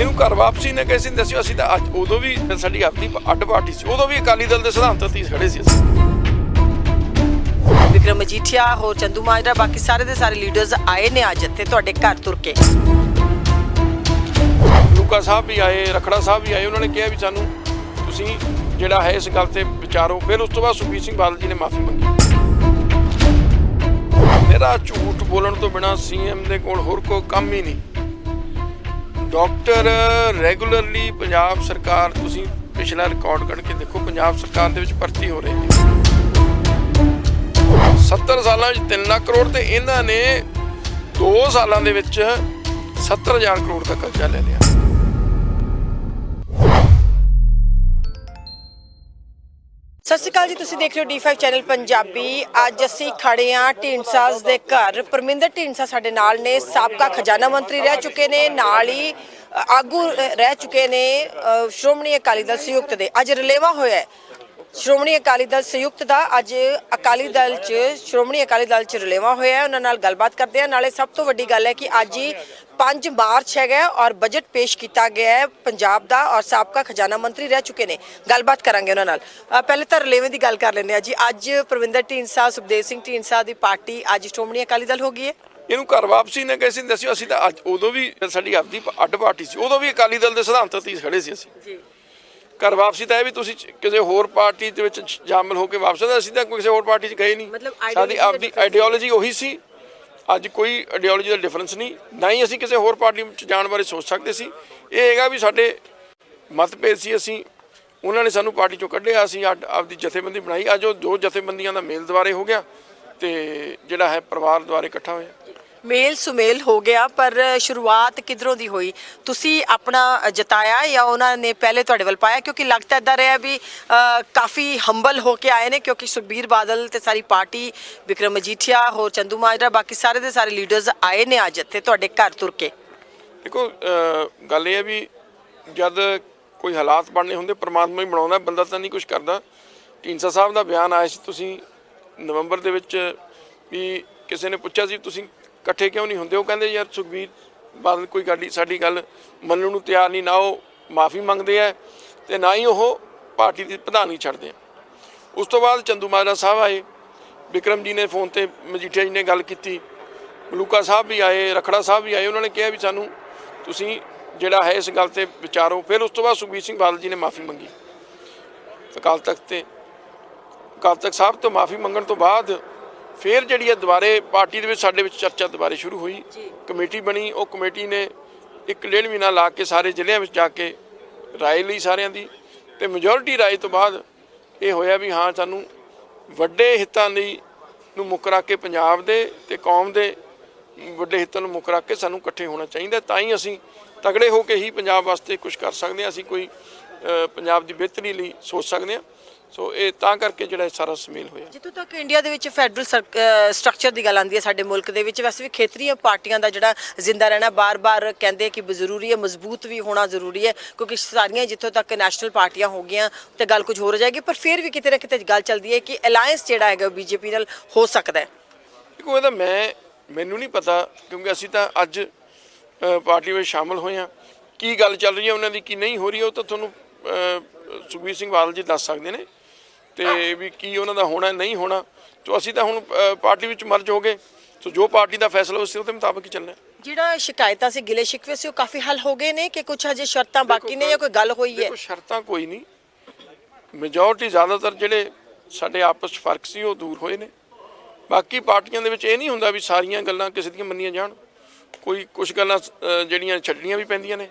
ਇਹਨੂੰ ਘਰ ਵਾਪਸੀ ਨੇ ਕਿਸੇ ਨੇ ਦੱਸਿਓ ਅਸੀਂ ਤਾਂ ਅੱਜ ਉਦੋਂ ਵੀ ਸਾਡੀ ਆਪਣੀ ਅੱਡ ਪਾਰਟੀ ਸੀ। ਉਦੋਂ ਵੀ ਅਕਾਲੀ ਦਲ ਦੇ ਸਿਧਾਂਤਾਂ ਤੇ ਖੜੇ ਸੀ ਅਸੀਂ। ਵਿਕਰਮ ਮਜੀਠੀਆ ਹੋਰ ਚੰਦੂ ਮਾਜਰਾ ਬਾਕੀ ਸਾਰੇ ਦੇ ਸਾਰੇ ਲੀਡਰਸ ਆਏ ਨੇ ਅੱਜ ਇੱਥੇ ਤੁਹਾਡੇ ਘਰ ਤੁਰ ਕੇ। ਲੂਕਾ ਸਾਹਿਬ ਵੀ ਆਏ ਰਖੜਾ ਸਾਹਿਬ ਵੀ ਆਏ ਉਹਨਾਂ ਨੇ ਕਿਹਾ ਵੀ ਸਾਨੂੰ ਤੁਸੀਂ ਜਿਹੜਾ ਹੈ ਇਸ ਗੱਲ ਤੇ ਵਿਚਾਰੋ। ਫਿਰ ਉਸ ਤੋਂ ਬਾਅਦ ਸੁਖਬੀਰ ਸਿੰਘ ਬਾਦਲ ਜੀ ਨੇ ਮਾਫੀ ਮੰਗੀ। ਮੇਰਾ ਝੂਠ ਬੋਲਣ ਤੋਂ ਬਿਨਾ ਸੀਐਮ ਦੇ ਕੋਲ ਹੋਰ ਕੋਈ ਕੰਮ ਹੀ ਨਹੀਂ। ਡਾਕਟਰ, ਰੈਗੂਲਰਲੀ ਪੰਜਾਬ ਸਰਕਾਰ, ਤੁਸੀਂ ਪਿਛਲਾ ਰਿਕਾਰਡ ਕੱਢ ਕੇ ਦੇਖੋ, ਪੰਜਾਬ ਸਰਕਾਰ ਦੇ ਵਿੱਚ ਭਰਤੀ ਹੋ ਰਹੇ ਨੇ 70 ਸਾਲਾਂ ਵਿੱਚ 3 ਲੱਖ ਕਰੋੜ ਤੇ ਇਹਨਾਂ ਨੇ 2 ਸਾਲਾਂ ਦੇ ਵਿੱਚ 70000 ਕਰੋੜ ਦਾ ਕਰਜ਼ਾ ਲੈ ਲਿਆ। ਸਤਿ ਸ਼੍ਰੀ ਅਕਾਲ ਜੀ, ਤੁਸੀਂ ਦੇਖ ਰਹੇ ਹੋ D5 ਚੈਨਲ ਪੰਜਾਬੀ। ਅੱਜ ਅਸੀਂ ਖੜੇ ਹਾਂ ਢੀਂਡਸਾਜ਼ ਦੇ ਘਰ। ਪਰਮਿੰਦਰ ਢੀਂਡਸਾ ਸਾਡੇ ਨਾਲ ਨੇ, ਸਾਬਕਾ ਖਜ਼ਾਨਾ ਮੰਤਰੀ ਰਹਿ ਚੁੱਕੇ ਨੇ, ਨਾਲ ਹੀ ਆਗੂ ਰਹਿ ਚੁੱਕੇ ਨੇ ਸ਼੍ਰੋਮਣੀ ਅਕਾਲੀ ਦਲ ਸੰਯੁਕਤ ਦੇ। ਅੱਜ ਰਲੇਵਾ ਹੋਇਆ ਹੈ। ਸ਼੍ਰੋਮਣੀ ਅਕਾਲੀ ਦਲ ਸੰਯੁਕਤ ਦਾ ਅੱਜ ਅਕਾਲੀ ਦਲ ਚ ਸ਼੍ਰੋਮਣੀ ਅਕਾਲੀ ਦਲ ਚ ਰਲੇਵਾ ਹੋਇਆ ਹੈ। ਉਹਨਾਂ ਨਾਲ ਗੱਲਬਾਤ ਕਰਦੇ ਆ ਨਾਲੇ ਸਭ ਤੋਂ ਵੱਡੀ ਗੱਲ ਹੈ ਕਿ ਅੱਜ ਹੀ 5 ਮਾਰਚ ਹੈਗਾ ਔਰ ਬਜਟ ਪੇਸ਼ ਕੀਤਾ ਗਿਆ ਹੈ ਪੰਜਾਬ ਦਾ ਔਰ ਸਾਬਕਾ ਖਜ਼ਾਨਾ ਮੰਤਰੀ ਰਹਿ ਚੁੱਕੇ ਨੇ। ਗੱਲਬਾਤ ਕਰਾਂਗੇ ਉਹਨਾਂ ਨਾਲ। ਅ, ਪਹਿਲੇ ਤਾਂ ਰਲੇਵੇਂ ਦੀ ਗੱਲ ਕਰ ਲੈਂਦੇ ਆ ਜੀ। ਅੱਜ ਪ੍ਰਵਿੰਦਰ ਢੀਂਡਸਾ ਸੁਖਦੇਵ ਸਿੰਘ ਢੀਂਡਸਾ ਦੀ ਪਾਰਟੀ ਅੱਜ ਸ਼੍ਰੋਮਣੀ ਅਕਾਲੀ ਦਲ ਹੋ ਗਈ ਹੈ। ਇਹਨੂੰ ਘਰ ਵਾਪਸੀ ਨੇ ਨੇ ਦੱਸਿਓ ਅਸੀਂ ਤਾਂ ਅੱਜ ਉਦੋਂ ਵੀ ਸਾਡੀ ਆਪਣੀ ਅੱਡ ਪਾਰਟੀ ਸੀ। ਉਦੋਂ ਵੀ ਅਕਾਲੀ ਦਲ ਦੇ ਸਿਧਾਂਤਾਂ ਤੇ ਹੀ ਖੜੇ ਸੀ ਅਸੀਂ। ਜੀ। ਘਰ ਵਾਪਸੀ ਤਾਂ ਇਹ ਵੀ ਤੁਸੀਂ ਕਿਸੇ ਹੋਰ ਪਾਰਟੀ ਦੇ ਵਿੱਚ ਸ਼ਾਮਲ ਹੋ ਕੇ ਵਾਪਸ ਆਏ ਅਸੀਂ ਤਾਂ ਕਿਸੇ ਹੋਰ ਪਾਰਟੀ 'ਚ ਗਏ ਨਹੀਂ। ਸਾਡੀ ਆਪਦੀ ਆਈਡੀਓਲੋਜੀ ਉਹੀ ਸੀ। ਅੱਜ ਕੋਈ ਆਈਡੀਓਲੋਜੀ ਦਾ ਡਿਫਰੈਂਸ ਨਹੀਂ। ਨਾ ਹੀ ਅਸੀਂ ਕਿਸੇ ਹੋਰ ਪਾਰਟੀ 'ਚ ਜਾਣ ਬਾਰੇ ਸੋਚ ਸਕਦੇ ਸੀ। ਇਹ ਹੈਗਾ ਵੀ ਸਾਡੇ ਮਤਭੇਦ ਸੀ ਅਸੀਂ। ਉਹਨਾਂ ਨੇ ਸਾਨੂੰ ਪਾਰਟੀ 'ਚੋਂ ਕੱਢਿਆ ਅਸੀਂ ਆਪਦੀ ਜਥੇਬੰਦੀ ਬਣਾਈ। ਅੱਜ ਉਹ ਦੋ ਜਥੇਬੰਦੀਆਂ ਦਾ ਮੇਲ ਦੁਆਰੇ ਹੋ ਗਿਆ ਤੇ ਜਿਹੜਾ ਹੈ ਪਰਿਵਾਰ ਦੁਆਰੇ ਇਕੱਠਾ ਹੋਇਆ। ਮੇਲ ਸੁਮੇਲ ਹੋ ਗਿਆ, ਪਰ ਸ਼ੁਰੂਆਤ ਕਿਧਰੋਂ ਦੀ ਹੋਈ? ਤੁਸੀਂ ਆਪਣਾ ਜਤਾਇਆ ਜਾਂ ਉਹਨਾਂ ਨੇ ਪਹਿਲੇ ਤੁਹਾਡੇ ਵੱਲ ਪਾਇਆ? ਕਿਉਂਕਿ ਲੱਗਦਾ ਇਦਾਂ ਰਿਹਾ ਵੀ ਕਾਫੀ ਹੰਬਲ ਹੋ ਕੇ ਆਏ ਨੇ, ਕਿਉਂਕਿ ਸੁਖਬੀਰ ਬਾਦਲ ਤੇ ਸਾਰੀ ਪਾਰਟੀ, ਵਿਕਰਮ ਮਜੀਠੀਆ, ਹੋਰ ਚੰਦੂ ਮਾਜਰਾ, ਬਾਕੀ ਸਾਰੇ ਦੇ ਸਾਰੇ ਲੀਡਰਸ ਆਏ ਨੇ ਅੱਜ ਇੱਥੇ ਤੁਹਾਡੇ ਘਰ ਤੁਰ ਕੇ। ਦੇਖੋ ਗੱਲ ਇਹ ਹੈ ਵੀ ਜਦ ਕੋਈ ਹਾਲਾਤ ਬਣਨੇ ਹੁੰਦੇ, ਪ੍ਰਮਾਤਮਾ ਹੀ ਬਣਾਉਂਦਾ, ਬੰਦਾ ਤਾਂ ਨਹੀਂ ਕੁਝ ਕਰਦਾ। ਢੀਂਡਸਾ ਸਾਹਿਬ ਦਾ ਬਿਆਨ ਆਇਆ ਸੀ, ਤੁਸੀਂ ਨਵੰਬਰ ਦੇ ਵਿੱਚ ਵੀ ਕਿਸੇ ਨੇ ਪੁੱਛਿਆ ਸੀ, ਤੁਸੀਂ ਇਕੱਠੇ ਕਿਉਂ ਨਹੀਂ ਹੁੰਦੇ? ਉਹ ਕਹਿੰਦੇ, ਯਾਰ ਸੁਖਬੀਰ ਬਾਦਲ ਕੋਈ ਗੱਡੀ ਸਾਡੀ ਗੱਲ ਮੰਨਣ ਨੂੰ ਤਿਆਰ ਨਹੀਂ, ਨਾ ਉਹ ਮਾਫੀ ਮੰਗਦੇ ਆ ਤੇ ਨਾ ਹੀ ਉਹ ਪਾਰਟੀ ਦੀ ਪ੍ਰਧਾਨਗੀ ਛੱਡਦੇ ਆ। ਉਸ ਤੋਂ ਬਾਅਦ ਚੰਦੂ ਮਾਜਰਾ ਸਾਹਿਬ ਆਏ। ਵਿਕਰਮ ਜੀ ਨੇ ਫੋਨ ਤੇ ਮਜੀਠੀਆ ਜੀ ਨੇ ਗੱਲ ਕੀਤੀ। ਮਲੂਕਾ ਸਾਹਿਬ ਵੀ ਆਏ, ਰਖੜਾ ਸਾਹਿਬ ਵੀ ਆਏ, ਉਹਨਾਂ ਨੇ ਕਿਹਾ ਵੀ ਸਾਨੂੰ ਤੁਸੀਂ ਜਿਹੜਾ ਹੈ ਇਸ ਗੱਲ ਤੇ ਵਿਚਾਰੋ। ਫਿਰ ਉਸ ਤੋਂ ਬਾਅਦ ਸੁਖਬੀਰ ਸਿੰਘ ਬਾਦਲ ਜੀ ਨੇ ਮਾਫੀ ਮੰਗੀ। ਅਕਾਲ ਤਖਤ ਤੇ ਅਕਾਲ ਤਖਤ ਸਾਹਿਬ ਤੋਂ ਮਾਫੀ ਮੰਗਣ ਤੋਂ ਬਾਅਦ ਫਿਰ ਜਿਹੜੀ ਹੈ ਦੁਬਾਰੇ ਪਾਰਟੀ ਦੇ ਵਿੱਚ ਸਾਡੇ ਵਿੱਚ ਚਰਚਾ ਦੁਬਾਰੇ ਸ਼ੁਰੂ ਹੋਈ। ਕਮੇਟੀ ਬਣੀ ਉਹ ਕਮੇਟੀ ਨੇ ਇੱਕ ਡੇਢ ਮਹੀਨਾ ਲਾ ਕੇ ਸਾਰੇ ਜ਼ਿਲ੍ਹਿਆਂ ਵਿੱਚ ਜਾ ਕੇ ਰਾਏ ਲਈ ਸਾਰਿਆਂ ਦੀ ਤੇ ਮੈਜੋਰਿਟੀ ਰਾਏ ਤੋਂ ਬਾਅਦ ਇਹ ਹੋਇਆ ਵੀ ਹਾਂ ਸਾਨੂੰ ਵੱਡੇ ਹਿੱਤਾਂ ਲਈ ਨੂੰ ਮੁੱਖ ਰੱਖ ਕੇ ਪੰਜਾਬ ਦੇ ਤੇ ਕੌਮ ਦੇ ਵੱਡੇ ਹਿੱਤਾਂ ਨੂੰ ਮੁੱਖ ਰੱਖ ਕੇ ਸਾਨੂੰ ਇਕੱਠੇ ਹੋਣਾ ਚਾਹੀਦਾ ਤਾਂ ਹੀ ਅਸੀਂ ਤਗੜੇ ਹੋ ਕੇ ਹੀ ਪੰਜਾਬ ਵਾਸਤੇ ਕੁਝ ਕਰ ਸਕਦੇ ਹਾਂ। ਅਸੀਂ ਕੋਈ ਪੰਜਾਬ ਦੀ ਬਿਹਤਰੀ ਲਈ ਸੋਚ ਸਕਦੇ ਹਾਂ। ਸੋ ਇਹ ਤਾਂ ਕਰਕੇ ਜਿਹੜਾ ਇਹ ਸਾਰਾ ਸਮੇਲ ਹੋਇਆ। ਜਿੱਥੋਂ ਤੱਕ ਇੰਡੀਆ ਦੇ ਵਿੱਚ ਫੈਡਰਲ ਸਟਰਕਚਰ ਦੀ ਗੱਲ ਆਉਂਦੀ ਹੈ ਸਾਡੇ ਮੁਲਕ ਦੇ ਵਿੱਚ ਵੈਸੇ ਵੀ ਖੇਤਰੀ ਪਾਰਟੀਆਂ ਦਾ ਜਿਹੜਾ ਜ਼ਿੰਦਾ ਰਹਿਣਾ ਬਾਰ-ਬਾਰ ਕਹਿੰਦੇ ਕਿ ਜ਼ਰੂਰੀ ਹੈ ਮਜ਼ਬੂਤ ਵੀ ਹੋਣਾ ਜ਼ਰੂਰੀ ਹੈ ਕਿਉਂਕਿ ਸਾਰੀਆਂ ਜਿੱਥੋਂ ਤੱਕ ਨੈਸ਼ਨਲ ਪਾਰਟੀਆਂ ਹੋ ਗਈਆਂ ਤੇ ਗੱਲ ਕੁਝ ਹੋਰ ਹੋ ਜਾਏਗੀ ਪਰ ਫਿਰ ਵੀ ਕਿਤੇ ਨਾ ਕਿਤੇ ਗੱਲ ਚੱਲਦੀ ਹੈ ਕਿ ਅਲਾਈਅੰਸ ਜਿਹੜਾ ਹੈਗਾ ਬੀਜੇਪੀ ਨਾਲ ਹੋ ਸਕਦਾ ਹੈ। ਦੇਖੋ ਇਹਦਾ ਮੈਂ ਮੈਨੂੰ ਨਹੀਂ ਪਤਾ ਕਿਉਂਕਿ ਅਸੀਂ ਤਾਂ ਅੱਜ ਪਾਰਟੀ ਵਿੱਚ ਸ਼ਾਮਲ ਹੋਏ ਹਾਂ। ਕੀ ਗੱਲ ਚੱਲ ਰਹੀ ਹੈ ਉਹਨਾਂ ਦੀ ਕੀ ਨਹੀਂ ਹੋ ਰਹੀ ਉਹ ਤਾਂ ਤੁਹਾਨੂੰ ਸੁਖਬੀਰ ਸਿੰਘ ਬਾਦਲ ਜੀ ਦੱਸ ਸਕਦੇ ਨੇ। ਤੇ ਵੀ ਕੀ ਉਹਨਾਂ ਦਾ ਹੋਣਾ ਨਹੀਂ ਹੋਣਾ ਤੋਂ ਅਸੀਂ ਤਾਂ ਹੁਣ ਪਾਰਟੀ ਵਿੱਚ ਮਰਜ ਹੋ ਗਏ। ਸੋ ਜੋ ਪਾਰਟੀ ਦਾ ਫੈਸਲਾ ਉਸੇ ਉਹਦੇ ਮੁਤਾਬਕ ਹੀ ਚੱਲਣਾ। ਜਿਹੜਾ ਸ਼ਿਕਾਇਤਾਂ ਸੀ ਗਿਲੇ ਸ਼ਿਕਵੇ ਸੀ ਉਹ ਕਾਫੀ ਹੱਲ ਹੋ ਗਏ ਨੇ ਕਿ ਕੁਝ ਹਜੇ ਸ਼ਰਤਾਂ ਬਾਕੀ ਨੇ ਜਾਂ ਕੋਈ ਗੱਲ ਹੋਈ ਹੈ? ਦੇਖੋ ਸ਼ਰਤਾਂ ਕੋਈ ਨਹੀਂ। ਮੈਜੋਰਟੀ ਜ਼ਿਆਦਾਤਰ ਜਿਹੜੇ ਸਾਡੇ ਆਪਸ 'ਚ ਫ਼ਰਕ ਸੀ ਉਹ ਦੂਰ ਹੋਏ ਨੇ। ਬਾਕੀ ਪਾਰਟੀਆਂ ਦੇ ਵਿੱਚ ਇਹ ਨਹੀਂ ਹੁੰਦਾ ਵੀ ਸਾਰੀਆਂ ਗੱਲਾਂ ਕਿਸੇ ਦੀਆਂ ਮੰਨੀਆਂ ਜਾਣ। ਕੋਈ ਕੁਝ ਗੱਲਾਂ ਜਿਹੜੀਆਂ ਛੱਡਣੀਆਂ ਵੀ ਪੈਂਦੀਆਂ ਨੇ।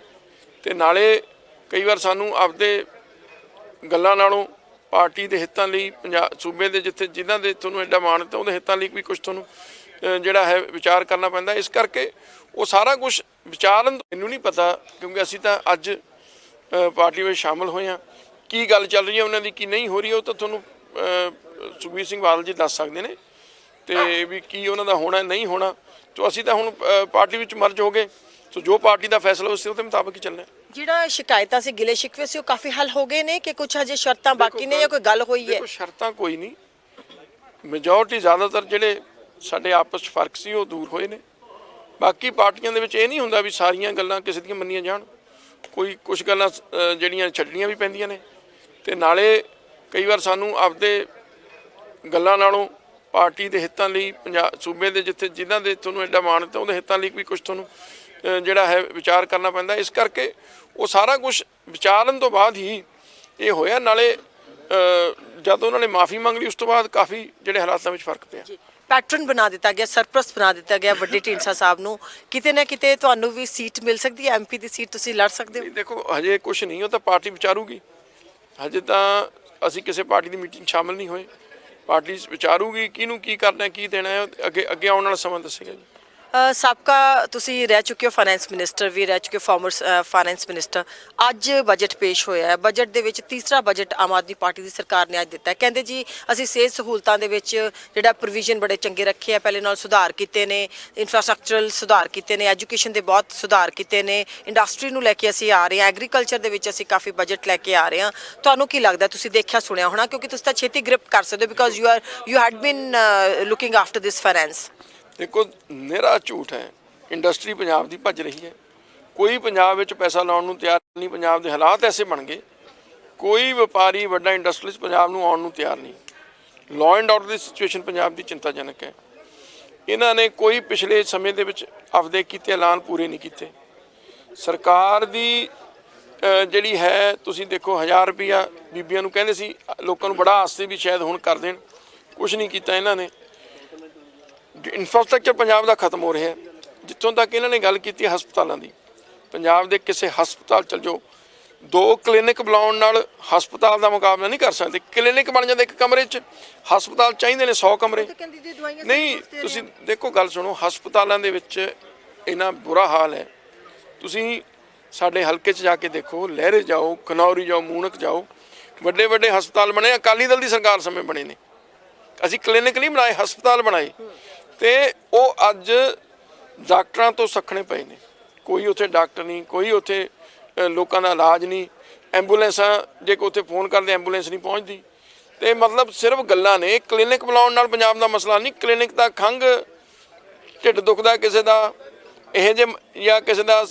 ਤੇ ਨਾਲੇ ਕਈ ਵਾਰ ਸਾਨੂੰ ਆਪਦੇ ਗੱਲਾਂ ਨਾਲੋਂ ਪਾਰਟੀ ਦੇ ਹਿੱਤਾਂ ਲਈ ਪੰਜਾਬ ਸੂਬੇ ਦੇ ਜਿੱਥੇ, ਜਿਨ੍ਹਾਂ ਦੇ ਤੁਹਾਨੂੰ ਐਡਾ ਮਾਣ ਤਾਂ ਉਹਦੇ ਹਿੱਤਾਂ ਲਈ ਵੀ ਕੁਝ ਤੁਹਾਨੂੰ ਜਿਹੜਾ ਹੈ ਵਿਚਾਰ ਕਰਨਾ ਪੈਂਦਾ। ਇਸ ਕਰਕੇ ਉਹ ਸਾਰਾ ਕੁਝ ਵਿਚਾਰਨ ਮੈਨੂੰ ਨਹੀਂ ਪਤਾ, ਕਿਉਂਕਿ ਅਸੀਂ ਤਾਂ ਅੱਜ ਪਾਰਟੀ ਵਿੱਚ ਸ਼ਾਮਲ ਹੋਏ ਹਾਂ। ਕੀ ਗੱਲ ਚੱਲ ਰਹੀ ਹੈ, ਉਹਨਾਂ ਦੀ ਕੀ ਨਹੀਂ ਹੋ ਰਹੀ, ਉਹ ਤਾਂ ਤੁਹਾਨੂੰ ਸੁਖਬੀਰ ਸਿੰਘ ਬਾਦਲ ਜੀ ਦੱਸ ਸਕਦੇ ਨੇ। ਤੇ ਵੀ ਕੀ ਉਹਨਾਂ ਦਾ ਹੋਣਾ, ਨਹੀਂ ਹੋਣਾ। ਤੋਂ ਅਸੀਂ ਤਾਂ ਹੁਣ ਪਾਰਟੀ ਵਿੱਚ ਮਰਜ ਹੋ ਗਏ। ਸੋ ਜੋ ਪਾਰਟੀ ਦਾ ਫੈਸਲਾ ਉਸੇ ਉਹਦੇ ਮੁਤਾਬਕ ਹੀ ਚੱਲਣਾ ਜਿਹੜਾ ਸ਼ਿਕਾਇਤਾਂ ਸੀ ਗਿਲੇ ਸ਼ਿਕਵੇ ਸੀ ਉਹ ਕਾਫੀ ਹੱਲ ਹੋ ਗਏ ਨੇ ਕਿ ਕੁਝ ਹਜੇ ਸ਼ਰਤਾਂ ਬਾਕੀ ਨੇ ਜਾਂ ਕੋਈ ਗੱਲ ਹੋਈ ਹੈ? ਦੇਖੋ ਸ਼ਰਤਾਂ ਕੋਈ ਨਹੀਂ। ਮੈਜੋਰਟੀ ਜ਼ਿਆਦਾਤਰ ਜਿਹੜੇ ਸਾਡੇ ਆਪਸ 'ਚ ਫ਼ਰਕ ਸੀ ਉਹ ਦੂਰ ਹੋਏ ਨੇ। ਬਾਕੀ ਪਾਰਟੀਆਂ ਦੇ ਵਿੱਚ ਇਹ ਨਹੀਂ ਹੁੰਦਾ ਵੀ ਸਾਰੀਆਂ ਗੱਲਾਂ ਕਿਸੇ ਦੀਆਂ ਮੰਨੀਆਂ ਜਾਣ। ਕੋਈ ਕੁਝ ਗੱਲਾਂ ਅ, ਜਿਹੜੀਆਂ ਛੱਡਣੀਆਂ ਵੀ ਪੈਂਦੀਆਂ ਨੇ। ਤੇ ਨਾਲੇ ਕਈ ਵਾਰ ਸਾਨੂੰ ਆਪਦੇ ਗੱਲਾਂ ਨਾਲੋਂ ਪਾਰਟੀ ਦੇ ਹਿੱਤਾਂ ਲਈ ਪੰਜਾਬ ਸੂਬੇ ਦੇ ਜਿੱਥੇ ਜਿਨ੍ਹਾਂ ਦੇ ਤੁਹਾਨੂੰ ਐਡਾ ਮਾਣ ਦਿੱਤਾ ਉਹਦੇ ਹਿੱਤਾਂ ਲਈ ਵੀ ਕੁਝ ਤੁਹਾਨੂੰ ਜਿਹੜਾ ਹੈ ਵਿਚਾਰ ਕਰਨਾ ਪੈਂਦਾ। ਇਸ ਕਰਕੇ ਉਹ ਸਾਰਾ ਕੁਝ ਵਿਚਾਰਨ ਤੋਂ ਬਾਅਦ ਹੀ ਇਹ ਹੋਇਆ। ਨਾਲੇ ਜਦ ਉਹਨਾਂ ਨੇ ਮਾਫੀ ਮੰਗ ਲਈ ਉਸ ਤੋਂ ਬਾਅਦ ਕਾਫੀ ਜਿਹੜੇ ਹਾਲਾਤਾਂ ਵਿੱਚ ਫ਼ਰਕ ਪਿਆ। ਪੈਟਰਨ ਬਣਾ ਦਿੱਤਾ ਗਿਆ ਸਰਪ੍ਰਸਤ ਬਣਾ ਦਿੱਤਾ ਗਿਆ ਵੱਡੇ ਢੀਂਡਸਾ ਸਾਹਿਬ ਨੂੰ। ਕਿਤੇ ਨਾ ਕਿਤੇ ਤੁਹਾਨੂੰ ਵੀ ਸੀਟ ਮਿਲ ਸਕਦੀ ਹੈ ਐਮਪੀ ਦੀ ਸੀਟ ਤੁਸੀਂ ਲੜ ਸਕਦੇ ਹੋ। ਦੇਖੋ ਹਜੇ ਕੁਝ ਨਹੀਂ ਉਹ ਤਾਂ ਪਾਰਟੀ ਵਿਚਾਰੂਗੀ। ਹਜੇ ਤਾਂ ਅਸੀਂ ਕਿਸੇ ਪਾਰਟੀ ਦੀ ਮੀਟਿੰਗ ਸ਼ਾਮਲ ਨਹੀਂ ਹੋਏ। ਪਾਰਟੀ ਵਿਚਾਰੂਗੀ ਕਿਹਨੂੰ ਕੀ ਕਰਨਾ ਕੀ ਦੇਣਾ ਹੈ ਅੱਗੇ ਅੱਗੇ ਆਉਣ ਵਾਲਾ ਸਮਾਂ ਦੱਸੇਗਾ ਜੀ। ਸਾਬਕਾ ਤੁਸੀਂ ਰਹਿ ਚੁੱਕੇ ਹੋ ਫਾਈਨੈਂਸ ਮਿਨਿਸਟਰ ਵੀ ਰਹਿ ਚੁੱਕੇ ਫਾਰਮਰ ਫਾਈਨੈਂਸ ਮਿਨਿਸਟਰ ਅੱਜ ਬਜਟ ਪੇਸ਼ ਹੋਇਆ ਹੈ। ਬਜਟ ਦੇ ਵਿੱਚ ਤੀਸਰਾ ਬਜਟ ਆਮ ਆਦਮੀ ਪਾਰਟੀ ਦੀ ਸਰਕਾਰ ਨੇ ਅੱਜ ਦਿੱਤਾ ਕਹਿੰਦੇ ਜੀ, ਅਸੀਂ ਸਿਹਤ ਸਹੂਲਤਾਂ ਦੇ ਵਿੱਚ ਜਿਹੜਾ ਪ੍ਰੋਵੀਜ਼ਨ ਬੜੇ ਚੰਗੇ ਰੱਖੇ ਆ ਪਹਿਲੇ ਨਾਲ ਸੁਧਾਰ ਕੀਤੇ ਨੇ ਇਨਫਰਾਸਟ੍ਰਕਚਰਲ ਸੁਧਾਰ ਕੀਤੇ ਨੇ ਐਜੂਕੇਸ਼ਨ ਦੇ ਬਹੁਤ ਸੁਧਾਰ ਕੀਤੇ ਨੇ। ਇੰਡਸਟਰੀ ਨੂੰ ਲੈ ਕੇ ਅਸੀਂ ਆ ਰਹੇ ਹਾਂ। ਐਗਰੀਕਲਚਰ ਦੇ ਵਿੱਚ ਅਸੀਂ ਕਾਫੀ ਬਜਟ ਲੈ ਕੇ ਆ ਰਹੇ ਹਾਂ। ਤੁਹਾਨੂੰ ਕੀ ਲੱਗਦਾ ਤੁਸੀਂ ਦੇਖਿਆ, ਸੁਣਿਆ ਹੋਣਾ, ਕਿਉਂਕਿ ਤੁਸੀਂ ਤਾਂ ਛੇਤੀ ਗ੍ਰਿਪ ਕਰ ਸਕਦੇ ਹੋ because you are you had been looking after this finance ਦੇਖੋ, ਨਿਹਰਾ ਝੂਠ ਹੈ। ਇੰਡਸਟਰੀ ਪੰਜਾਬ ਦੀ ਭੱਜ ਰਹੀ ਹੈ। ਕੋਈ ਪੰਜਾਬ ਵਿੱਚ ਪੈਸਾ ਲਾਉਣ ਨੂੰ ਤਿਆਰ ਨਹੀਂ, ਪੰਜਾਬ ਦੇ ਹਾਲਾਤ ਐਸੇ ਬਣ ਗਏ। ਕੋਈ ਵਪਾਰੀ ਵੱਡਾ ਇੰਡਸਟਰੀਅਲਿਸਟ ਪੰਜਾਬ ਨੂੰ ਆਉਣ ਨੂੰ ਤਿਆਰ ਨਹੀਂ। ਲਾਅ ਐਂਡ ਆਰਡਰ ਦੀ ਸਿਚੁਏਸ਼ਨ ਪੰਜਾਬ ਦੀ ਚਿੰਤਾਜਨਕ ਹੈ। ਇਹਨਾਂ ਨੇ ਕੋਈ ਪਿਛਲੇ ਸਮੇਂ ਦੇ ਵਿੱਚ ਆਪਦੇ ਕੀਤੇ ਐਲਾਨ ਪੂਰੇ ਨਹੀਂ ਕੀਤੇ। ਸਰਕਾਰ ਦੀ ਜਿਹੜੀ ਹੈ, ਤੁਸੀਂ ਦੇਖੋ 1000 ਰੁਪਿਆ ਬੀਬੀਆਂ ਨੂੰ ਕਹਿੰਦੇ ਸੀ, ਲੋਕਾਂ ਨੂੰ ਬੜਾ ਆਸ ਸੀ ਵੀ ਸ਼ਾਇਦ ਹੁਣ ਕਰ ਦੇਣ। ਕੁਝ ਨਹੀਂ ਕੀਤਾ ਇਹਨਾਂ ਨੇ। ਇਨਫਰਾਸਟ੍ਰਕਚਰ ਪੰਜਾਬ ਦਾ ਖਤਮ ਹੋ ਰਿਹਾ ਹੈ ਜਿੱਥੋਂ ਤੱਕ ਇਹਨਾਂ ਨੇ ਗੱਲ ਕੀਤੀ ਹਸਪਤਾਲਾਂ ਦੀ ਪੰਜਾਬ ਦੇ ਕਿਸੇ ਹਸਪਤਾਲ ਚਲ ਜਾਓ ਦੋ ਕਲੀਨਿਕ ਬੁਲਾਉਣ ਨਾਲ ਹਸਪਤਾਲ ਦਾ ਮੁਕਾਬਲਾ ਨਹੀਂ ਕਰ ਸਕਦੇ ਕਲੀਨਿਕ ਬਣ ਜਾਂਦਾ ਇੱਕ ਕਮਰੇ 'ਚ ਹਸਪਤਾਲ ਚਾਹੀਦੇ ਨੇ 100 ਕਮਰੇ। ਨਹੀਂ ਤੁਸੀਂ ਦੇਖੋ ਗੱਲ ਸੁਣੋ ਹਸਪਤਾਲਾਂ ਦੇ ਵਿੱਚ ਇੰਨਾ ਬੁਰਾ ਹਾਲ ਹੈ। ਤੁਸੀਂ ਸਾਡੇ ਹਲਕੇ 'ਚ ਜਾ ਕੇ ਦੇਖੋ ਲਹਿਰੇ ਜਾਓ ਖਨੌਰੀ ਜਾਓ ਮੂਣਕ ਜਾਓ ਵੱਡੇ ਵੱਡੇ ਹਸਪਤਾਲ ਬਣੇ ਅਕਾਲੀ ਦਲ ਦੀ ਸਰਕਾਰ ਸਮੇਂ ਬਣੇ ਨੇ। ਅਸੀਂ ਕਲੀਨਿਕ ਨਹੀਂ ਬਣਾਏ ਹਸਪਤਾਲ ਬਣਾਏ। ਤੇ ਉਹ ਅੱਜ ਡਾਕਟਰਾਂ ਤੋਂ ਸੱਖਣੇ ਪਏ ਨੇ। ਕੋਈ ਉੱਥੇ ਡਾਕਟਰ ਨਹੀਂ ਕੋਈ ਉੱਥੇ ਲੋਕਾਂ ਦਾ ਇਲਾਜ ਨਹੀਂ। ਐਂਬੂਲੈਂਸਾਂ ਜੇ ਕੋਈ ਉੱਥੇ ਫੋਨ ਕਰਦੇ ਐਂਬੂਲੈਂਸ ਨਹੀਂ ਪਹੁੰਚਦੀ। ਤੇ ਮਤਲਬ ਸਿਰਫ ਗੱਲਾਂ ਨੇ ਕਲੀਨਿਕ ਬੁਲਾਉਣ ਨਾਲ ਪੰਜਾਬ ਦਾ ਮਸਲਾ ਨਹੀਂ ਕਲੀਨਿਕ ਦਾ ਖੰਗ ਢਿੱਡ ਦੁਖਦਾ ਕਿਸੇ ਦਾ ਇਹ ਜੇ ਜਾਂ ਕਿਸੇ ਦਾ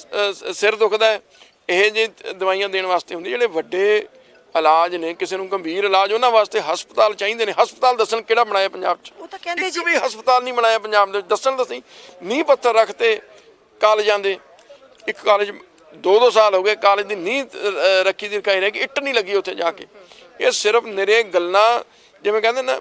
ਸਿਰ ਦੁਖਦਾ ਹੈ, ਇਹ ਜੇ ਦਵਾਈਆਂ ਦੇਣ ਵਾਸਤੇ ਹੁੰਦੀ। ਜਿਹੜੇ ਵੱਡੇ ਇਲਾਜ ਨੇ ਕਿਸੇ ਨੂੰ ਗੰਭੀਰ ਇਲਾਜ ਉਹਨਾਂ ਵਾਸਤੇ ਹਸਪਤਾਲ ਚਾਹੀਦੇ ਨੇ। ਹਸਪਤਾਲ ਦੱਸਣ ਕਿਹੜਾ ਬਣਾਇਆ ਪੰਜਾਬ 'ਚ? ਉਹ ਤਾਂ ਕਹਿੰਦੇ ਜੀ ਵੀ ਹਸਪਤਾਲ ਨਹੀਂ ਬਣਾਇਆ ਪੰਜਾਬ ਦੇ ਵਿੱਚ। ਦੱਸਣ ਦੱਸੀ ਨੀਂਹ ਪੱਥਰ ਰੱਖਤੇ ਕਾਲਜਾਂ ਦੇ। ਇੱਕ ਕਾਲਜ ਦੋ ਦੋ ਸਾਲ ਹੋ ਗਏ ਕਾਲਜ ਦੀ ਨੀਂਹ ਰੱਖੀ ਦੀ ਰਖਾਈ ਰਹਿ ਗਈ। ਇੱਟ ਨਹੀਂ ਲੱਗੀ ਉੱਥੇ ਜਾ ਕੇ। ਇਹ ਸਿਰਫ ਨਿਰੇ ਗੱਲਾਂ ਜਿਵੇਂ ਕਹਿੰਦੇ ਨਾ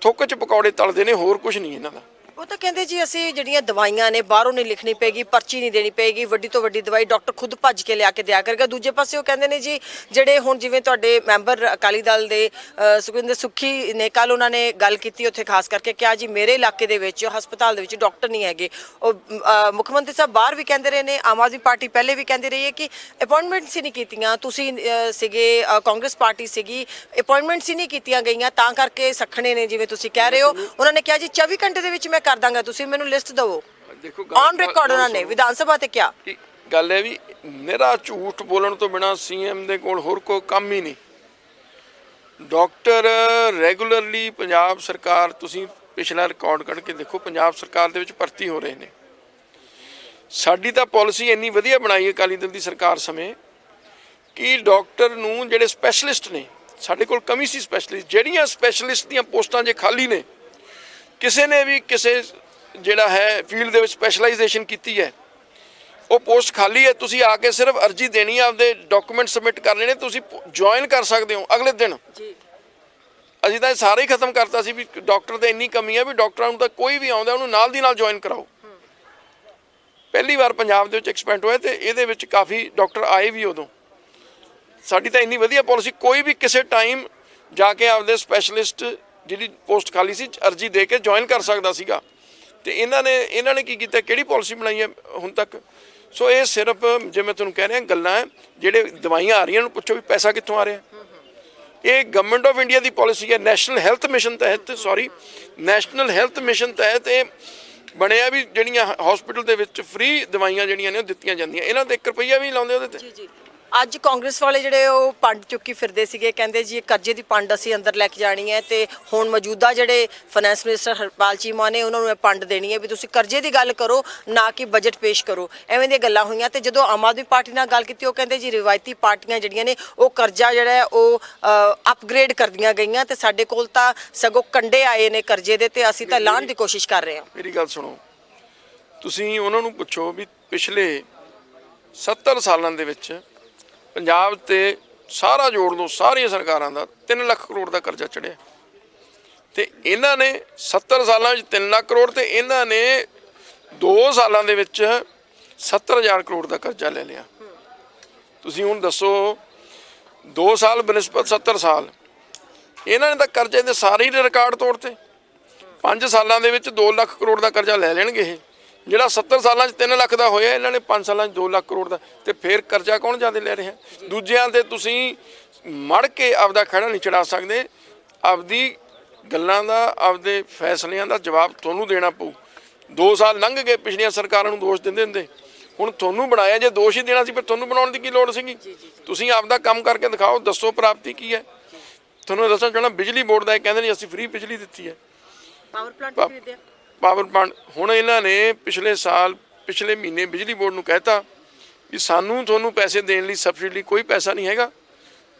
ਥੁੱਕ 'ਚ ਪਕੌੜੇ ਤਲਦੇ ਨੇ ਹੋਰ ਕੁਝ ਨਹੀਂ ਇਹਨਾਂ ਦਾ। ਉਹ ਤਾਂ ਕਹਿੰਦੇ ਜੀ ਅਸੀਂ ਜਿਹੜੀਆਂ ਦਵਾਈਆਂ ਨੇ ਬਾਹਰੋਂ ਨਹੀਂ ਲਿਖਣੀ ਪੈਗੀ ਪਰਚੀ ਨਹੀਂ ਦੇਣੀ ਪੈਗੀ ਵੱਡੀ ਤੋਂ ਵੱਡੀ ਦਵਾਈ ਡਾਕਟਰ ਖੁਦ ਭੱਜ ਕੇ ਲਿਆ ਕੇ ਦਿਆ ਕਰੇਗਾ। ਦੂਜੇ ਪਾਸੇ ਉਹ ਕਹਿੰਦੇ ਨੇ ਜੀ ਜਿਹੜੇ ਹੁਣ ਜਿਵੇਂ ਤੁਹਾਡੇ ਮੈਂਬਰ ਅਕਾਲੀ ਦਲ ਦੇ ਅ, ਸੁਖਵਿੰਦਰ ਸੁੱਖੀ ਨੇ ਕੱਲ ਉਹਨਾਂ ਨੇ ਗੱਲ ਕੀਤੀ ਉੱਥੇ ਖਾਸ ਕਰਕੇ ਕਿਹਾ ਜੀ ਮੇਰੇ ਇਲਾਕੇ ਦੇ ਵਿੱਚ ਹਸਪਤਾਲ ਦੇ ਵਿੱਚ ਡਾਕਟਰ ਨਹੀਂ ਹੈਗੇ। ਉਹ ਮੁੱਖ ਮੰਤਰੀ ਸਾਹਿਬ ਬਾਹਰ ਵੀ ਕਹਿੰਦੇ ਰਹੇ ਨੇ ਆਮ ਆਦਮੀ ਪਾਰਟੀ ਪਹਿਲੇ ਵੀ ਕਹਿੰਦੀ ਰਹੀ ਹੈ ਕਿ ਅਪਾਇੰਟਮੈਂਟਸ ਹੀ ਨਹੀਂ ਕੀਤੀਆਂ। ਤੁਸੀਂ ਸੀਗੇ ਕਾਂਗਰਸ ਪਾਰਟੀ ਸੀਗੀ ਅਪਾਇੰਟਮੈਂਟਸ ਹੀ ਨਹੀਂ ਕੀਤੀਆਂ ਗਈਆਂ ਤਾਂ ਕਰਕੇ ਸਖਣੇ ਨੇ ਜਿਵੇਂ ਤੁਸੀਂ ਕਹਿ ਰਹੇ ਹੋ। ਉਹਨਾਂ ਨੇ ਕਿਹਾ ਜੀ 24 ਘੰਟੇ ਦੇ ਵਿੱਚ ਮੈਂ ਕਰ ਦਾਂਗਾ ਤੁਸੀਂ ਮੈਨੂੰ ਲਿਸਟ ਦਿਓ ਦੇਖੋ ਔਨ ਰਿਕਾਰਡ ਉਹਨਾਂ ਨੇ ਵਿਧਾਨ ਸਭਾ ਤੇ ਕਿਹਾ। ਕਿ ਗੱਲ ਹੈ ਵੀ ਨਿਹਰਾ ਝੂਠ ਬੋਲਣ ਤੋਂ ਬਿਨਾ ਸੀਐਮ ਦੇ ਕੋਲ ਹੋਰ ਕੋਈ ਕੰਮ ਹੀ ਨਹੀਂ। ਡਾਕਟਰ ਰੈਗੂਲਰਲੀ ਪੰਜਾਬ ਸਰਕਾਰ ਤੁਸੀਂ ਪਿਛਲਾ ਰਿਕਾਰਡ ਕੱਢ ਕੇ ਦੇਖੋ ਪੰਜਾਬ ਸਰਕਾਰ ਦੇ ਵਿੱਚ ਭਰਤੀ ਹੋ ਰਹੇ ਨੇ। ਸਾਡੀ ਤਾਂ ਪਾਲਿਸੀ ਇੰਨੀ ਵਧੀਆ ਬਣਾਈ ਹੈ ਅਕਾਲੀ ਦਲ ਦੀ ਸਰਕਾਰ ਸਮੇਂ ਕਿ ਡਾਕਟਰ ਨੂੰ ਜਿਹੜੇ ਸਪੈਸ਼ਲਿਸਟ ਨੇ ਸਾਡੇ ਕੋਲ ਕਮੀ ਸੀ ਸਪੈਸ਼ਲਿਸਟ ਜਿਹੜੀਆਂ ਸਪੈਸ਼ਲਿਸਟ ਦੀਆਂ ਪੋਸਟਾਂ ਜੇ ਖਾਲੀ ਨੇ ਕਿਸੇ ਨੇ ਵੀ ਕਿਸੇ ਜਿਹੜਾ ਹੈ ਫੀਲਡ ਦੇ ਵਿੱਚ ਸਪੈਸ਼ਲਾਈਜੇਸ਼ਨ ਕੀਤੀ ਹੈ ਉਹ ਪੋਸਟ ਖਾਲੀ ਹੈ ਤੁਸੀਂ ਆ ਕੇ ਸਿਰਫ ਅਰਜੀ ਦੇਣੀ ਹੈ ਆਪਦੇ ਡਾਕੂਮੈਂਟ ਸਬਮਿਟ ਕਰਨੇ ਨੇ ਤੁਸੀਂ ਜੁਆਇਨ ਕਰ ਸਕਦੇ ਹੋ ਅਗਲੇ ਦਿਨ। ਜੀ। ਅਸੀਂ ਤਾਂ ਇਹ ਸਾਰੇ ਹੀ ਖਤਮ ਕਰਤਾ ਸੀ ਵੀ ਡਾਕਟਰ ਤੇ ਇੰਨੀ ਕਮੀ ਹੈ ਵੀ ਡਾਕਟਰਾਂ ਨੂੰ ਤਾਂ ਕੋਈ ਵੀ ਆਉਂਦਾ ਉਹਨੂੰ ਨਾਲ ਦੀ ਨਾਲ ਜੁਆਇਨ ਕਰਾਓ। ਪਹਿਲੀ ਵਾਰ ਪੰਜਾਬ ਦੇ ਵਿੱਚ ਐਕਸਪੈਂਡ ਹੋਇਆ ਤੇ ਇਹਦੇ ਵਿੱਚ ਕਾਫੀ ਡਾਕਟਰ ਆਏ ਵੀ ਉਦੋਂ। ਸਾਡੀ ਤਾਂ ਇੰਨੀ ਵਧੀਆ ਪਾਲਿਸੀ ਕੋਈ ਵੀ ਕਿਸੇ ਟਾਈਮ ਜਾ ਕੇ ਆਪਦੇ ਸਪੈਸ਼ਲਿਸਟ ਜਿਹੜੀ ਪੋਸਟ ਖਾਲੀ ਸੀ, ਅਰਜੀ ਦੇ ਕੇ ਜੁਆਇਨ ਕਰ ਸਕਦਾ ਸੀਗਾ। ਤੇ ਇਹਨਾਂ ਨੇ ਇਹਨਾਂ ਨੇ ਕੀ ਕੀਤਾ, ਕਿਹੜੀ ਪਾਲਿਸੀ ਬਣਾਈ ਹੈ ਹੁਣ ਤੱਕ? ਸੋ ਇਹ ਸਿਰਫ ਜਿਵੇਂ ਤੁਹਾਨੂੰ ਕਹਿ ਰਿਹਾ, ਗੱਲਾਂ ਹੈ, ਜਿਹੜੇ ਦਵਾਈਆਂ ਆ ਰਹੀਆਂ ਨੂੰ ਪੁੱਛੋ ਵੀ ਪੈਸਾ ਕਿੱਥੋਂ ਆ ਰਿਹਾ। ਇਹ ਗਵਰਨਮੈਂਟ ਆਫ ਇੰਡੀਆ ਦੀ ਪਾਲਿਸੀ ਹੈ ਨੈਸ਼ਨਲ ਹੈਲਥ ਮਿਸ਼ਨ ਤਹਿਤ ਸੌਰੀ ਨੈਸ਼ਨਲ ਹੈਲਥ ਮਿਸ਼ਨ ਤਹਿਤ ਇਹ ਬਣਿਆ ਵੀ ਜਿਹੜੀਆਂ ਹਸਪੀਟਲ ਦੇ ਵਿੱਚ ਫ੍ਰੀ ਦਵਾਈਆਂ ਜਿਹੜੀਆਂ ਨੇ, ਉਹ ਦਿੱਤੀਆਂ ਜਾਂਦੀਆਂ। ਇਹਨਾਂ ਤੇ 1 ਰੁਪਈਆ ਵੀ ਲਾਉਂਦੇ ਉਹਦੇ ਤੇ। ਜੀ ਜੀ। ਅੱਜ ਕਾਂਗਰਸ ਵਾਲੇ ਜਿਹੜੇ ਉਹ ਪੰਡ ਚੁੱਕੀ ਫਿਰਦੇ ਸੀਗੇ, ਕਹਿੰਦੇ ਜੀ ਇਹ ਕਰਜ਼ੇ ਦੀ ਪੰਡ ਅਸੀਂ ਅੰਦਰ ਲੈ ਕੇ ਜਾਣੀ ਹੈ ਤੇ ਹੁਣ ਮੌਜੂਦਾ ਜਿਹੜੇ ਫਾਈਨੈਂਸ ਮਿਨਿਸਟਰ ਹਰਪਾਲ ਚੀਮਾ ਨੇ ਉਹਨਾਂ ਨੂੰ ਇਹ ਪੰਡ ਦੇਣੀ ਹੈ ਵੀ ਤੁਸੀਂ ਕਰਜ਼ੇ ਦੀ ਗੱਲ ਕਰੋ, ਨਾ ਕਿ ਬਜਟ ਪੇਸ਼ ਕਰੋ। ਐਵੇਂ ਦੀਆਂ ਗੱਲਾਂ ਹੋਈਆਂ ਤੇ ਜਦੋਂ ਆਮ ਆਦਮੀ ਪਾਰਟੀ ਨਾਲ ਗੱਲ ਕੀਤੀ, ਉਹ ਕਹਿੰਦੇ ਜੀ ਰਿਵਾਇਤੀ ਪਾਰਟੀਆਂ ਜਿਹੜੀਆਂ ਨੇ, ਉਹ ਕਰਜ਼ਾ ਜਿਹੜਾ ਉਹ ਅਪਗ੍ਰੇਡ ਕਰਦੀਆਂ ਗਈਆਂ ਤੇ ਸਾਡੇ ਕੋਲ ਤਾਂ ਸਗੋਂ ਕੰਡੇ ਆਏ ਨੇ ਕਰਜ਼ੇ ਦੇ ਤੇ ਅਸੀਂ ਤਾਂ ਲਾਣ ਦੀ ਕੋਸ਼ਿਸ਼ ਕਰ ਰਹੇ ਹਾਂ। ਮੇਰੀ ਗੱਲ ਸੁਣੋ, ਤੁਸੀਂ ਉਹਨਾਂ ਨੂੰ ਪੁੱਛੋ ਵੀ ਪਿਛਲੇ 70 ਸਾਲਾਂ ਦੇ ਵਿੱਚ ਪੰਜਾਬ ਤੇ ਸਾਰਾ ਜੋੜ ਲਓ ਸਾਰੀਆਂ ਸਰਕਾਰਾਂ ਦਾ 3 ਲੱਖ ਕਰੋੜ ਦਾ ਕਰਜ਼ਾ ਚੜਿਆ ਤੇ ਇਹਨਾਂ ਨੇ 70 ਸਾਲਾਂ ਵਿੱਚ 3 ਲੱਖ ਕਰੋੜ ਤੇ ਇਹਨਾਂ ਨੇ 2 ਸਾਲਾਂ ਦੇ ਵਿੱਚ 70000 ਕਰੋੜ ਦਾ ਕਰਜ਼ਾ ਲੈ ਲਿਆ। ਤੁਸੀਂ ਹੁਣ ਦੱਸੋ 2 ਸਾਲ ਬਨਸਪਤ 70 ਸਾਲ, ਇਹਨਾਂ ਨੇ ਤਾਂ ਕਰਜ਼ੇ ਦੇ ਸਾਰੇ ਹੀ ਰਿਕਾਰਡ ਤੋੜਤੇ। 5 ਸਾਲਾਂ ਦੇ ਵਿੱਚ 2 ਲੱਖ ਕਰੋੜ ਦਾ ਕਰਜ਼ਾ ਲੈ ਲੈਣਗੇ ਇਹ। ਜਿਹੜਾ 70 ਸਾਲਾਂ 'ਚ 3 ਲੱਖ ਦਾ ਹੋਇਆ ਇਹਨਾਂ ਨੇ 5 ਸਾਲਾਂ 'ਚ 2 ਲੱਖ ਕਰੋੜ ਦਾ। ਤੇ ਫਿਰ ਕਰਜ਼ਾ ਕੌਣ ਜ਼ਿਆਦਾ ਲੈ ਰਿਹਾ? ਦੂਜਿਆਂ ਤੇ ਤੁਸੀਂ ਮੜ ਕੇ ਆਪਦਾ ਖੜਾ ਨਹੀਂ ਚੜਾ ਸਕਦੇ। ਆਪਦੀ ਗੱਲਾਂ ਦਾ ਆਪਦੇ ਫੈਸਲਿਆਂ ਦਾ ਜਵਾਬ ਤੁਹਾਨੂੰ ਦੇਣਾ ਪਊ। 2 ਸਾਲ ਲੰਘ ਗਏ ਪਿਛਲੀਆਂ ਸਰਕਾਰਾਂ ਨੂੰ ਦੋਸ਼ ਦਿੰਦੇ ਹੁੰਦੇ। ਹੁਣ ਤੁਹਾਨੂੰ ਬਣਾਇਆ ਜੇ ਦੋਸ਼ ਹੀ ਦੇਣਾ ਸੀ ਫਿਰ ਤੁਹਾਨੂੰ ਬਣਾਉਣ ਦੀ ਕੀ ਲੋੜ ਸੀਗੀ? ਤੁਸੀਂ ਆਪਦਾ ਕੰਮ ਕਰਕੇ ਦਿਖਾਓ ਦੱਸੋ ਪ੍ਰਾਪਤੀ ਕੀ ਹੈ। ਤੁਹਾਨੂੰ ਦੱਸਣਾ ਚਾਹਣਾ ਬਿਜਲੀ ਬੋਰਡ ਦਾ ਇਹ ਕਹਿੰਦੇ ਨੇ ਅਸੀਂ ਫ੍ਰੀ ਬਿਜਲੀ ਦਿੱਤੀ ਹੈ। ਪਾਵਰ ਪਲਾਂਟ ਖਰੀਦਿਆ। ਪਾਵਰ ਪਲਾਂਟ ਹੁਣ ਇਹਨਾਂ ਨੇ ਪਿਛਲੇ ਸਾਲ ਪਿਛਲੇ ਮਹੀਨੇ ਬਿਜਲੀ ਬੋਰਡ ਨੂੰ ਕਹਿਤਾ ਕਿ ਸਾਨੂੰ ਤੁਹਾਨੂੰ ਪੈਸੇ ਦੇਣ ਲਈ ਸਬਸਿਡੀ ਕੋਈ ਪੈਸਾ ਨਹੀਂ ਹੈਗਾ।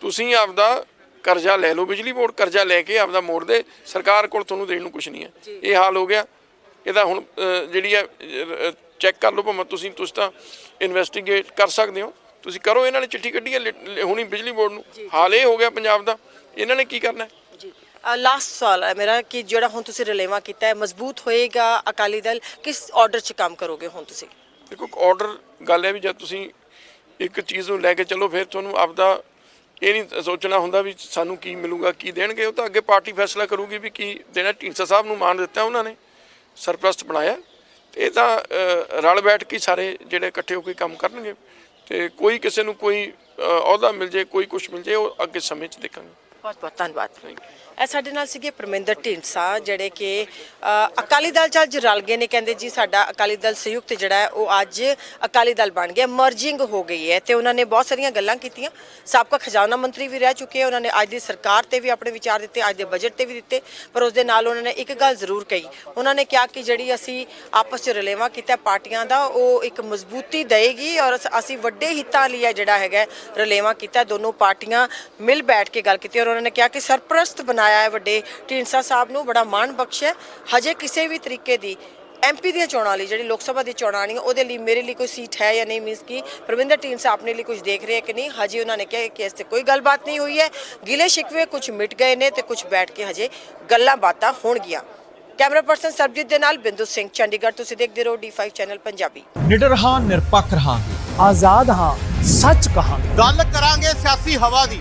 ਤੁਸੀਂ ਆਪਦਾ ਕਰਜ਼ਾ ਲੈ ਲਓ ਬਿਜਲੀ ਬੋਰਡ ਕਰਜ਼ਾ ਲੈ ਕੇ ਆਪਦਾ ਮੋੜ ਦੇ ਸਰਕਾਰ ਕੋਲ ਤੁਹਾਨੂੰ ਦੇਣ ਨੂੰ ਕੁਝ ਨਹੀਂ ਹੈ। ਇਹ ਹਾਲ ਹੋ ਗਿਆ। ਇਹਦਾ ਹੁਣ ਜਿਹੜੀ ਹੈ ਚੈੱਕ ਕਰ ਲਓ ਭਾਵੇਂ ਤੁਸੀਂ ਤੁਸੀਂ ਤਾਂ ਇਨਵੈਸਟੀਗੇਟ ਕਰ ਸਕਦੇ ਹੋ। ਤੁਸੀਂ ਕਰੋ ਇਹਨਾਂ ਨੇ ਚਿੱਠੀ ਕੱਢੀ ਹੈ ਹੁਣੀ ਬਿਜਲੀ ਬੋਰਡ ਨੂੰ। ਹਾਲ ਇਹ ਹੋ ਗਿਆ ਪੰਜਾਬ ਦਾ। ਇਹਨਾਂ ਨੇ ਕੀ ਕਰਨਾ ਹੈ? ਲਾਸਟ ਸਵਾਲ ਹੈ ਮੇਰਾ ਕਿ ਜਿਹੜਾ ਹੁਣ ਤੁਸੀਂ ਰਲੇਵਾ ਕੀਤਾ ਹੈ ਮਜ਼ਬੂਤ ਹੋਏਗਾ ਅਕਾਲੀ ਦਲ? ਕਿਸ ਆਰਡਰ 'ਚ ਕੰਮ ਕਰੋਗੇ ਹੁਣ ਤੁਸੀਂ? ਦੇਖੋ ਆਰਡਰ ਗੱਲ ਹੈ ਵੀ ਜਦ ਤੁਸੀਂ ਇੱਕ ਚੀਜ਼ ਨੂੰ ਲੈ ਕੇ ਚੱਲੋ ਫਿਰ ਤੁਹਾਨੂੰ ਆਪਦਾ ਇਹ ਨਹੀਂ ਸੋਚਣਾ ਹੁੰਦਾ ਵੀ ਸਾਨੂੰ ਕੀ ਮਿਲੂਗਾ ਕੀ ਦੇਣਗੇ। ਉਹ ਤਾਂ ਅੱਗੇ ਪਾਰਟੀ ਫੈਸਲਾ ਕਰੂਗੀ ਵੀ ਕੀ ਦੇਣਾ। ਢੀਂਡਸਾ ਸਾਹਿਬ ਨੂੰ ਮਾਨ ਦਿੱਤਾ ਉਹਨਾਂ ਨੇ ਸਰਪ੍ਰਸਤ ਬਣਾਇਆ। ਤੇ ਇਹ ਤਾਂ ਰਲ ਬੈਠ ਕੇ ਸਾਰੇ ਜਿਹੜੇ ਇਕੱਠੇ ਹੋ ਕੇ ਕੰਮ ਕਰਨਗੇ। ਤੇ ਕੋਈ ਕਿਸੇ ਨੂੰ ਕੋਈ ਅਹ, ਅਹੁਦਾ ਮਿਲ ਜੇ ਕੋਈ ਕੁਝ ਮਿਲ ਜੇ ਉਹ ਅੱਗੇ ਸਮੇਂ 'ਚ ਦੇਖਾਂਗੇ। ਬਹੁਤ ਬਹੁਤ ਧੰਨਵਾਦ ਇਹ ਸਾਡੇ ਨਾਲ ਸੀਗੇ ਪਰਮਿੰਦਰ ਢੀਂਡਸਾ, ਜਿਹੜੇ ਕਿ ਅਕਾਲੀ ਦਲ ਚ ਅੱਜ ਰਲ ਗਏ ਨੇ, ਕਹਿੰਦੇ ਜੀ ਸਾਡਾ ਅਕਾਲੀ ਦਲ ਸੰਯੁਕਤ ਜਿਹੜਾ ਹੈ, ਉਹ ਅੱਜ ਅਕਾਲੀ ਦਲ ਬਣ ਗਿਆ, ਮਰਜਿੰਗ ਹੋ ਗਈ ਹੈ ਤੇ ਉਹਨਾਂ ਨੇ ਬਹੁਤ ਸਾਰੀਆਂ ਗੱਲਾਂ ਕੀਤੀਆਂ। ਸਾਬਕਾ ਖਜ਼ਾਨਾ ਮੰਤਰੀ ਵੀ ਰਹਿ ਚੁੱਕੇ ਉਹਨਾਂ ਨੇ ਅੱਜ ਦੀ ਸਰਕਾਰ ਤੇ ਵੀ ਆਪਣੇ ਵਿਚਾਰ ਦਿੱਤੇ, ਅੱਜ ਦੇ ਬਜਟ ਤੇ ਵੀ ਦਿੱਤੇ, ਪਰ ਉਸ ਦੇ ਨਾਲ ਉਹਨਾਂ ਨੇ ਇੱਕ ਗੱਲ ਜ਼ਰੂਰ ਕਹੀ। ਉਹਨਾਂ ਨੇ ਕਿਹਾ ਕਿ ਜਿਹੜੀ ਅਸੀਂ ਆਪਸ ਚ ਰਲੇਵਾ ਕੀਤਾ ਪਾਰਟੀਆਂ ਦਾ, ਉਹ ਇੱਕ ਮਜ਼ਬੂਤੀ ਦੇਏਗੀ ਔਰ ਅਸੀਂ ਵੱਡੇ ਹਿੱਤਾਂ ਲਈ ਹੈ ਜਿਹੜਾ ਹੈਗਾ, ਰਲੇਵਾ ਕੀਤਾ, ਦੋਨੋਂ ਪਾਰਟੀਆਂ ਮਿਲ ਬੈਠ ਕੇ ਗੱਲ ਕੀਤੀ ਔਰ ਉਹਨਾਂ ਨੇ ਕਿਹਾ ਕਿ ਸਰਪ੍ਰਸਤ ਬਣਾ ਬਣਾਇਆ ਹੈ ਵੱਡੇ ਢੀਂਡਸਾ ਸਾਹਿਬ ਨੂੰ ਬੜਾ ਮਾਣ ਬਖਸ਼ਿਆ ਹਜੇ ਕਿਸੇ ਵੀ ਤਰੀਕੇ ਦੀ ਐਮਪੀ ਦੀਆਂ ਚੋਣਾਂ ਲਈ ਜਿਹੜੀ ਲੋਕ ਸਭਾ ਦੀ ਚੋਣਾਂ ਆਣੀਆਂ ਉਹਦੇ ਲਈ ਮੇਰੇ ਲਈ ਕੋਈ ਸੀਟ ਹੈ ਜਾਂ ਨਹੀਂ ਮੀਨਸ ਕਿ ਪ੍ਰਵਿੰਦਰ ਢੀਂਡਸਾ ਆਪਣੇ ਲਈ ਕੁਝ ਦੇਖ ਰਹੇ ਹੈ ਕਿ ਨਹੀਂ? ਹਜੇ ਉਹਨਾਂ ਨੇ ਕਿਹਾ ਕਿ ਇਸ ਤੇ ਕੋਈ ਗੱਲਬਾਤ ਨਹੀਂ ਹੋਈ ਹੈ। ਗਿਲੇ ਸ਼ਿਕਵੇ ਕੁਝ ਮਿਟ ਗਏ ਨੇ ਤੇ ਕੁਝ ਬੈਠ ਕੇ ਹਜੇ ਗੱਲਾਂ ਬਾਤਾਂ ਹੋਣਗੀਆਂ। ਕੈਮਰਾ ਪਰਸਨ ਸਰਬਜੀਤ ਦੇ ਨਾਲ ਬਿੰਦੂ ਸਿੰਘ ਚੰਡੀਗੜ੍ਹ ਤੁਸੀਂ ਦੇਖਦੇ ਰਹੋ D5 ਚੈਨਲ ਪੰਜਾਬੀ। ਨਿਡਰ ਹਾਂ ਨਿਰਪੱਖ ਰਹਾਂਗੇ। ਆਜ਼ਾਦ ਹਾਂ ਸੱਚ ਕਹਾਂਗੇ। ਗੱਲ ਕਰਾਂਗੇ ਸਿਆਸੀ ਹਵਾ ਦੀ।